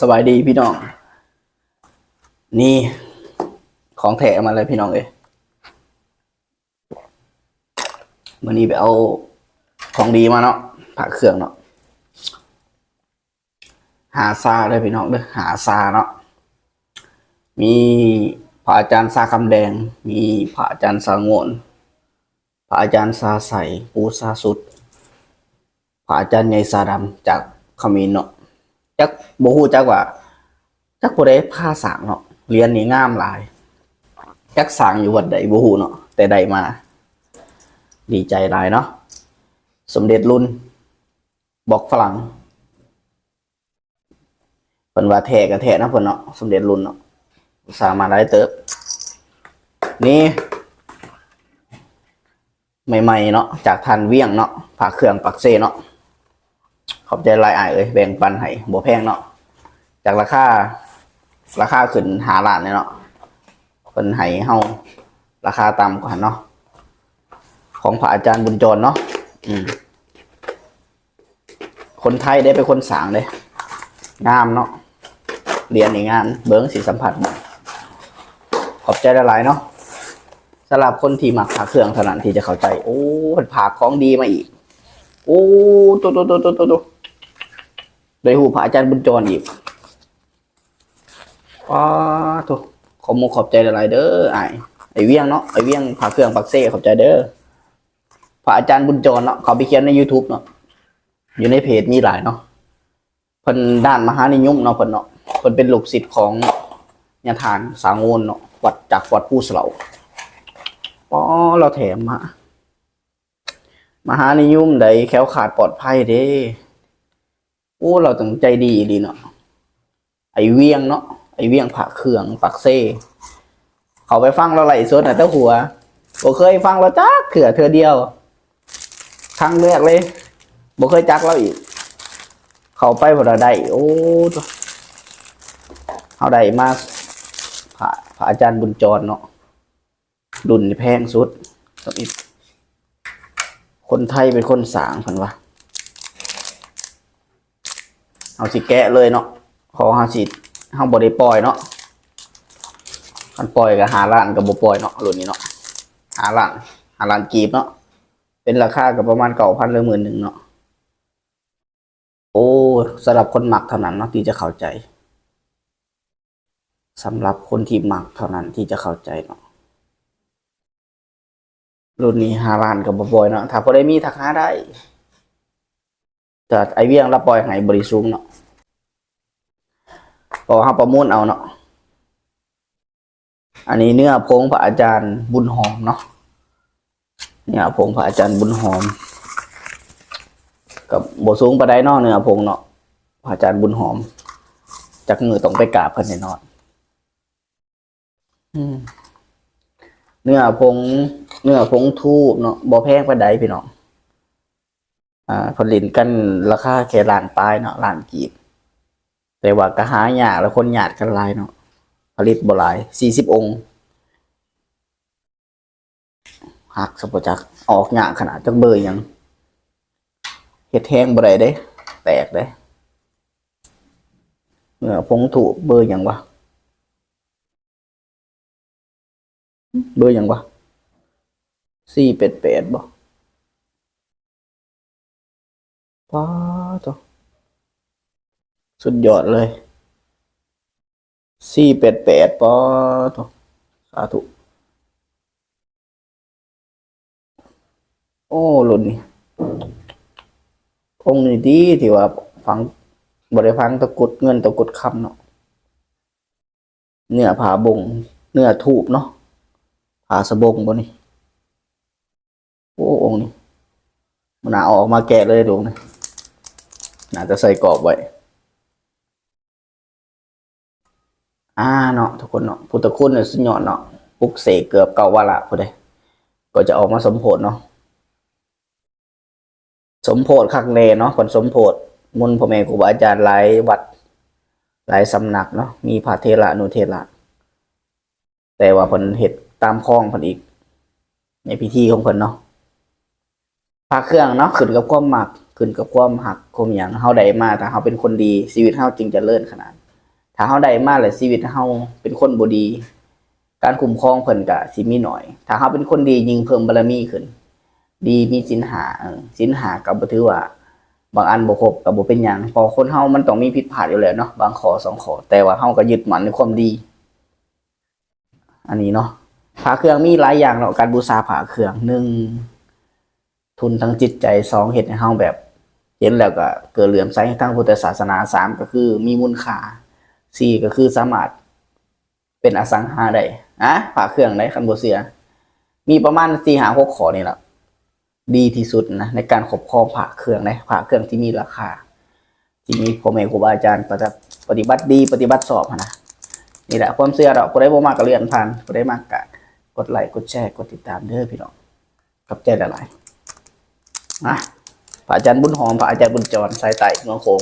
สบายดีพี่น้อง นี่ของแถมมาเลยพี่น้องเอ้ยวันนี้ไปเอาของดีมาเนาะผักเครื่องเนาะหาซาเลยพี่น้องเด้อหาซาเนาะมีพระอาจารย์ซาคำแดง มีพระอาจารย์ซาโงนพระอาจารย์ซาใสปูซาสุดพระอาจารย์ใหญ่ซาดำจากขมินเนาะ จักบ่ฮู้จักว่าจักบ่ได้ผ้าสางเนาะเรียนนี่งามหลายจักสางอยู่วัดใดบ่ฮู้เนาะแต่ใดมา ดีใจหลายเนาะสมเด็จรุ่น บอกฝรั่งเพิ่นว่าแท้ก็แท้นะเพิ่นเนาะสมเด็จรุ่นเนาะอุตสาห์มาได้เติบนี่ใหม่ๆเนาะจากทันเวียงเนาะผ่าเครื่องปักเซเนาะ ขอบใจหลายอายเอ้ยแบ่งปันให้บ่แพงเนาะจากราคาราคาขึ้นหาล้านเนี่ยเนาะเพิ่นให้เฮาราคาต่ำกว่าเนาะของพระอาจารย์บุญจรเนาะอืมคนไทยได้เป็นคนสางเลยงามเนาะเรียนในงานเบิ้งสิสัมผัสขอบใจหลายๆเนาะสำหรับคนที่มักพาเครื่องเท่านั้นที่จะเข้าใจ โอ้เพิ่าของดีมาอีก โอ้ตัวตัวตัวตัวตัว ได้หูพระอาจารย์บุญจรอีกว้าตัวขอมขอบใจหลายๆเด้อไอายไอเวียงเนาะไอเวียงพาเครื่องปักเซ่ขอบใจเด้อพระอาจารย์บุญจรเนาะเขาไปเขียนใน YouTube เนาะอยู่ในเพจมีหลายเนาะเพิ่นด้านมหานิยมเนาะเพิ่นเนาะเพิ่นเป็นลูกศิษย์ของญาทานสางโงนเนาะวัดจากวัดผู้เสลาป้อเราแถมมามหานิยมใดแคล้วขาดปลอดภัยเด้ โอ้เราต้องใจดีดีเนาะไอเวียงเนาะไอเวียงผักเครื่องปักเซ่เขาไปฟังเราไหลสดน่ะเต้าหัวบ่เคยฟังเราจักเถื่อเธอเดียวครั้งแรกเลยบ่เคยจักเราอีก เขาไปพอเราได้โอ้เอาได้มาพระพระอาจารย์บุญจรเนาะดุนแพงสุดต้องอีกคนไทยเป็นคนสางพันวะ เอาสิแกะเลยเนาะขอหาสิเฮาบ่ได้ปล่อยเนาะคันปล่อยก็หาล้านก็บ่ปล่อยเนาะรุ่นนี้เนาะหาล้านหาล้านกีบเนาะเป็นราคาก็ประมาณ9,000หรือหมื่นหนึ่งเนาะโอ้สำหรับคนหมักเท่านั้นเนาะที่จะเข้าใจสำหรับคนที่หมักเท่านั้นที่จะเข้าใจเนาะรุ่นนี้หาล้านกับบอยเนาะถ้าพอได้มีทักหาได้ แต่ไอเวียงรับปล่อยให้บริสุทธิ์เนาะพอเฮาประมูลเอาเนาะอันนี้เนื้อพงพระอาจารย์บุญหอมเนาะเนื้อพงพระอาจารย์บุญหอม กับบสูงประไดนาะเนื้อพงเนาะพระอาจารย์บุญหอมจากมือต้องไปกราบเพิ่นแน่นอนเนื้อผงเนื้อผงทูบเนาะบ่แพงปานใดพี่น้อง อ่าผลิตกันราคาแค่ล้านปลายเนาะล้านกีบ แต่ว่าก็หายากแล้วคนหยาดกันหลายเนาะผลิตบ่หลาย40องค์หักสปจักออกหยากขนาดจักเบยหยังเฮ็ดแห้งบ่ได้เด้ แตกเด้เนื้อผงถูเบยหยังวะเบอร์ยังวะสี่เป็ดเป็ดบ่ ป้าตัวสุดยอดเลยสี่เป็ดเป็ดป้าตัวสาธุ โอ้หลุนนี่องค์นี้ดีที่ว่าฟังบริฟังตะกุดเงินตะกุดคำเนาะเนื้อผาบง เนื้อทูบเนาะผาสะบงบนี่โอ้องค์นี่มันาเอาออกมาแกะเลยดวง นี่น่าจะใส่กรอบไว้ อ่าเนาะทุกคนเนาะพุทธคุณเนี่ยสุดยอดเนาะปุกเสกเกือบเก่าวาระพอดีก็จะออกมาสมโพธเนาะสมโพธคักเนเนาะคนสมโพธมุนพ่อแม่ครูบาอาจารย์หลายวัดหลายสำนักเนาะมีพระเทระนุเทระแต่ว่าเพิ่นเฮ็ดตามคล้องเพิ่นอีก ในพิธีของเพิ่นเนาะพระเครื่องเนาะขึ้นกับความหมัก ขึ้นกับความหักความหยังเฮาได้มาถ้าเฮาเป็นคนดีชีวิตเฮาจึงจะเจริญขนาด ถ้าเฮาได้มาแล้วชีวิตเฮาเป็นคนบ่ดี การคุ้มครองเพิ่นก็สิมีหน้อย ถ้าเฮาเป็นคนดียิ่งเพิ่มบารมีขึ้น ดีมีศีลหาศีลหาก็บ่ถือว่า บางอันบ่ครบก็บ่เป็นหยังเพอคนเฮามันต้องมีผิดพลาดอยู่แล้วเนาะบางข้อสองข้อแต่ว่าเฮาก็ยึดมั่นในความดี อันนี้เนาะผาเครื่องมีหลายอย่างเนาะการบูชาผาเครื่องหนึ่งทุนทั้งจิตใจสองเฮ็ดให้เฮาแบบ เห็นแล้วก็เกิดเหลื่อมใสทางพุทธศาสนาสามก็คือมีมูลค่าสี่ก็คือสามารถเป็นอสังหาได้อะผ่าเครื่องได้คันบเสีย มีประมาณสี่หาหกขอนี่แหละดีที่สุดนะในการขบครองผ่าเครื่องนะผ่าเครื่องที่มีราคา ที่มีพ่อแม่ครูบาอาจารย์ปฏิปฏิบัติดีปฏิบัติสอบนะนี่แหละความเชื่อเราก็ได้บ่มากก็เลื่อนผ่านก็ได้มากกะกดไลค์กดแชร์กดติดตามเด้อพี่น้องกับใจละลายนะ พระอาจารย์บุญหอมพระอาจารย์บุญจรสายไต่เมืองโขง